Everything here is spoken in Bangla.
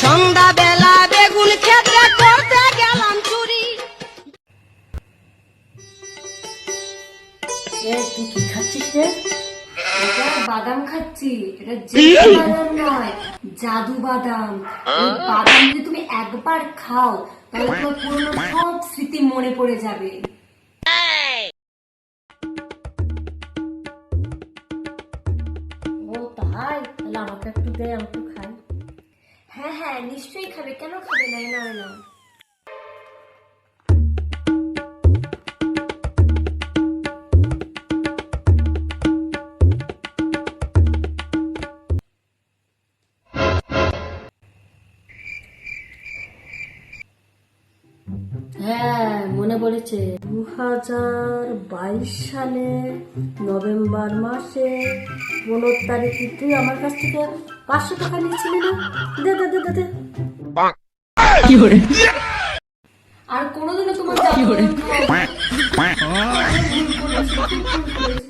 সন্ধ্যা বেগুন খেতে করতে গেলাম চুরি। তুই কি খাচ্ছিস রে? বাদাম খাচ্ছি এটা যে বাদাম নয় জাদু বাদাম। বাদাম যদি তুমি একবার খাও তাহলে তোমার পুরনো সব স্মৃতি মনে পড়ে যাবে। ও তাই তাহলে আমাকে একটু দে হ্যাঁ হ্যাঁ নিশ্চয়ই খাবে। কেন খাবে না? না না হ্যাঁ মনে পড়েছে। দু হাজার বাইশ সালে নভেম্বর মাসে পনেরো তারিখে তুই আমার কাছ থেকে পাঁচশো টাকা নিয়েছিলি না? দে দে দে দে দে। আর কোনোদিনও তোমার কি বাদাম